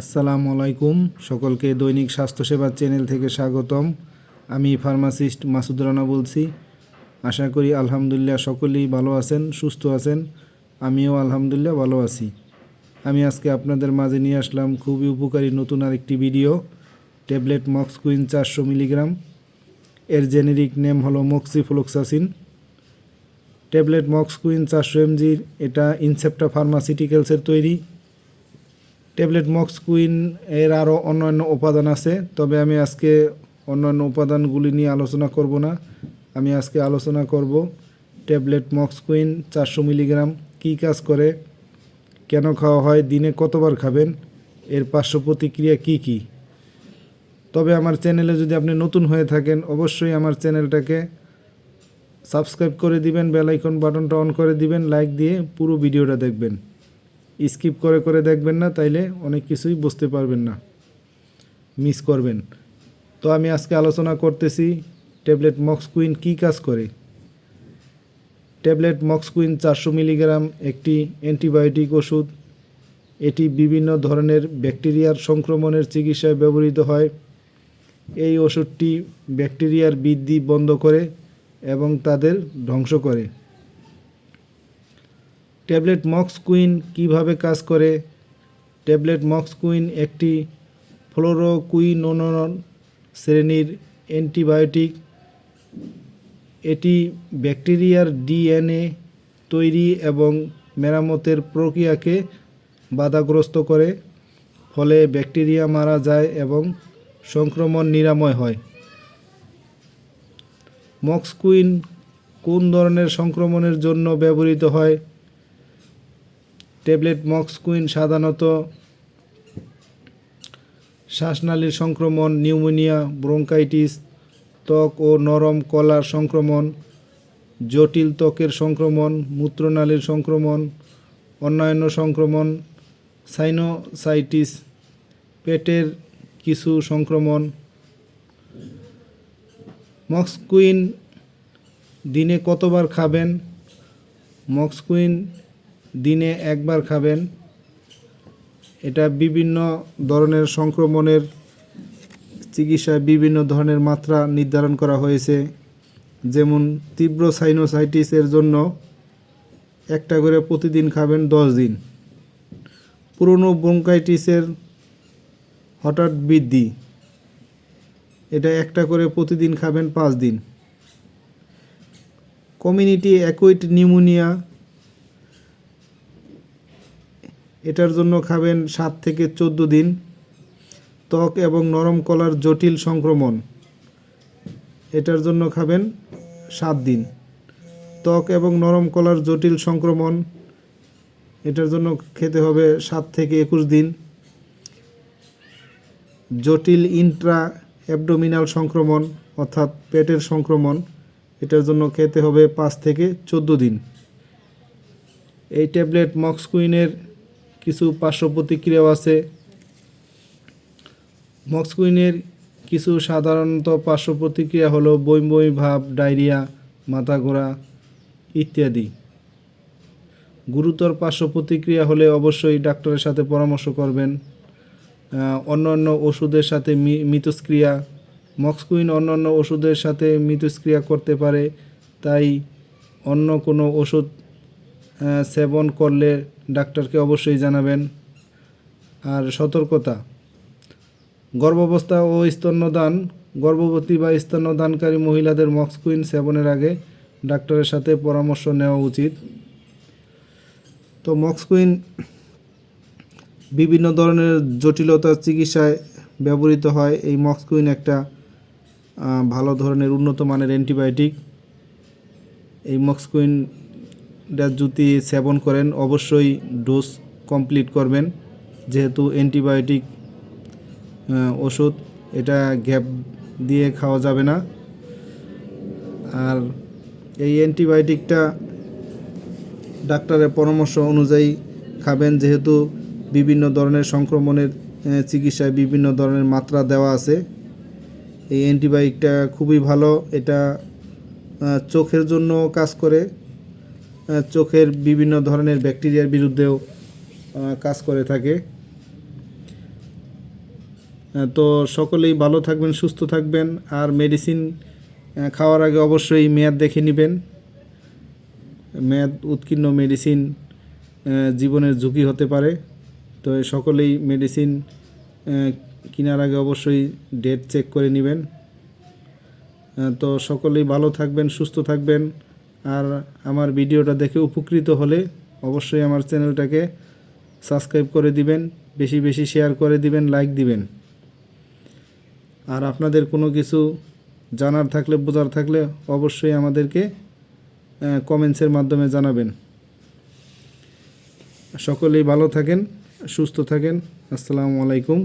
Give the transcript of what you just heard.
আসসালামু আলাইকুম। সকলকে দৈনিক স্বাস্থ্যসেবা চ্যানেল থেকে স্বাগতম। আমি ফার্মাসিস্ট মাসুদ রানা বলছি। আশা করি আলহামদুলিল্লাহ সকলেই ভালো আছেন, সুস্থ আছেন। আমিও আলহামদুলিল্লাহ ভালো আছি। আমি আজকে আপনাদের মাঝে নিয়ে আসলাম খুবই উপকারী নতুন আরেকটি ভিডিও। ট্যাবলেট মক্স কুইন চারশো মিলিগ্রাম। এর জেনেরিক নেম হলো মক্সিফ্লোক্সাসিন। ট্যাবলেট মক্স কুইন চারশো এমজির এটা ইনসেপ্টা ফার্মাসিউটিক্যালসের তৈরি। ট্যাবলেট মক্স কুইন এর আরও অন্যান্য উপাদান আছে। তবে আমি আজকে অন্যান্য উপাদানগুলি নিয়ে আলোচনা করব না। আমি আজকে আলোচনা করব ট্যাবলেট মক্স কুইন চারশো মিলিগ্রাম কী কাজ করে, কেন খাওয়া হয়, দিনে কতবার খাবেন, এর পার্শ্ব প্রতিক্রিয়া কী কী? তবে আমার চ্যানেলে যদি আপনি নতুন হয়ে থাকেন, অবশ্যই আমার চ্যানেলটাকে সাবস্ক্রাইব করে দিবেন, বেল আইকন বাটনটা অন করে দিবেন, লাইক দিয়ে পুরো ভিডিওটা দেখবেন। স্কিপ করে করে দেখবেন না, তাইলে অনেক কিছুই বুঝতে পারবেন না। মিস করবেন। তো আমি আজকে আলোচনা করতেছি ট্যাবলেট মক্স কুইন কী কাজ করে? ট্যাবলেট মক্স কুইন চারশো মিলিগ্রাম একটি অ্যান্টিবায়োটিক ওষুধ। এটি বিভিন্ন ধরনের ব্যাকটেরিয়ার সংক্রমণের চিকিৎসায় ব্যবহৃত হয়। এই ওষুধটি ব্যাকটেরিয়ার বৃদ্ধি বন্ধ করে এবং তাদের ধ্বংস করে। ট্যাবলেট মক্স কুইন কীভাবে কাজ করে? ট্যাবলেট মক্স কুইন একটি ফ্লোরোকুইনোনন শ্রেণির অ্যান্টিবায়োটিক। এটি ব্যাকটেরিয়ার ডিএনএ তৈরি এবং মেরামতের প্রক্রিয়াকে বাধাগ্রস্ত করে, ফলে ব্যাকটেরিয়া মারা যায় এবং সংক্রমণ নিরাময় হয়। মক্স কুইন কোন ধরনের সংক্রমণের জন্য ব্যবহৃত হয়? ট্যাবলেট মক্স কুইন সাধারণত শ্বাসনালীর সংক্রমণ, নিউমোনিয়া, ব্রঙ্কাইটিস, ত্বক ও নরম কলার সংক্রমণ, জটিল ত্বকের সংক্রমণ, মূত্রনালীর সংক্রমণ, অন্যান্য সংক্রমণ, সাইনোসাইটিস, পেটের কিছু সংক্রমণ। মক্স কুইন দিনে কতবার খাবেন? মক্স কুইন দিনে একবার খাবেন। এটা বিভিন্ন ধরনের সংক্রমণের চিকিৎসায় বিভিন্ন ধরনের মাত্রা নির্ধারণ করা হয়েছে। যেমন তীব্র সাইনোসাইটিসের জন্য একটা করে প্রতিদিন খাবেন দশ দিন। পুরনো ব্রঙ্কাইটিসের হঠাৎ বৃদ্ধি, এটা একটা করে প্রতিদিন খাবেন পাঁচ দিন। কমিউনিটি অ্যাকুইট নিউমোনিয়া এটার জন্য খাবেন সাত থেকে চোদ্দ দিন ত্বক এবং নরম কলার জটিল সংক্রমণ। এটার জন্য খাবেন সাত দিন। ত্বক এবং নরম কলার জটিল সংক্রমণ, এটার জন্য খেতে হবে সাত থেকে একুশ দিন। জটিল ইন্ট্রা অ্যাবডোমিনাল সংক্রমণ, অর্থাৎ পেটের সংক্রমণ, এটার জন্য খেতে হবে পাঁচ থেকে চোদ্দ দিন। এই ট্যাবলেট মক্সকুইনের কিছু পার্শ্ব প্রতিক্রিয়াও আছে। মক্সকুইনের কিছু সাধারণত পার্শ্ব প্রতিক্রিয়া হলো বই বই ভাব, ডায়রিয়া মাথা ঘোরা ইত্যাদি। গুরুতর পার্শ্ব প্রতিক্রিয়া হলে অবশ্যই ডাক্তারের সাথে পরামর্শ করবেন। অন্যান্য ওষুধের সাথে মিথস্ক্রিয়া। মক্সকুইন অন্যান্য ওষুধের সাথে মিথস্ক্রিয়া করতে পারে, তাই অন্য কোনো ওষুধ সেবন করলে ডাক্তারকে অবশ্যই জানাবেন। আর সতর্কতা, গর্ভাবস্থা ও স্তন্যদান, গর্ভবতী বা স্তন্যদানকারী মহিলাদের মক্সকুইন সেবনের আগে ডাক্তারের সাথে পরামর্শ নেওয়া উচিত। তো মক্সকুইন বিভিন্ন ধরনের জটিলতার চিকিৎসায় ব্যবহৃত হয়। এই মক্সকুইন একটা ভালো ধরনের উন্নত মানের অ্যান্টিবায়োটিক। এই মক্সকুইনটা যদি সেবন করেন, অবশ্যই ডোজ কমপ্লিট করবেন। যেহেতু অ্যান্টিবায়োটিক ওষুধ, এটা গ্যাপ দিয়ে খাওয়া যাবে না। আর এই অ্যান্টিবায়োটিকটা ডাক্তারের পরামর্শ অনুযায়ী খাবেন, যেহেতু বিভিন্ন ধরনের সংক্রমণের চিকিৎসায় বিভিন্ন ধরনের মাত্রা দেওয়া আছে। এই অ্যান্টিবায়োটিকটা খুবই ভালো, এটা চোখের জন্য কাজ করে। চোখের বিভিন্ন ধরনের ব্যাকটেরিয়ার বিরুদ্ধেও কাজ করে থাকে। তো সকলেই ভালো থাকবেন, সুস্থ থাকবেন, আর মেডিসিন খাওয়ার আগে অবশ্যই মেয়াদ দেখে নেবেন। মেয়াদ উৎকীর্ণ মেডিসিন জীবনের ঝুঁকি হতে পারে। তো সকলেই মেডিসিন কেনার আগে অবশ্যই ডেট চেক করে নেবেন। তো সকলেই ভালো থাকবেন, সুস্থ থাকবেন। আর আমার ভিডিওটা দেখে উপকৃত হলে অবশ্যই আমার চ্যানেলটাকে সাবস্ক্রাইব করে দিবেন, বেশি বেশি শেয়ার করে দিবেন, লাইক দিবেন। আর আপনাদের কোনো কিছু জানার থাকলে, বোঝার থাকলে অবশ্যই আমাদেরকে কমেন্টসের মাধ্যমে জানাবেন। সকলেই ভালো থাকেন, সুস্থ থাকেন। আসসালামু আলাইকুম।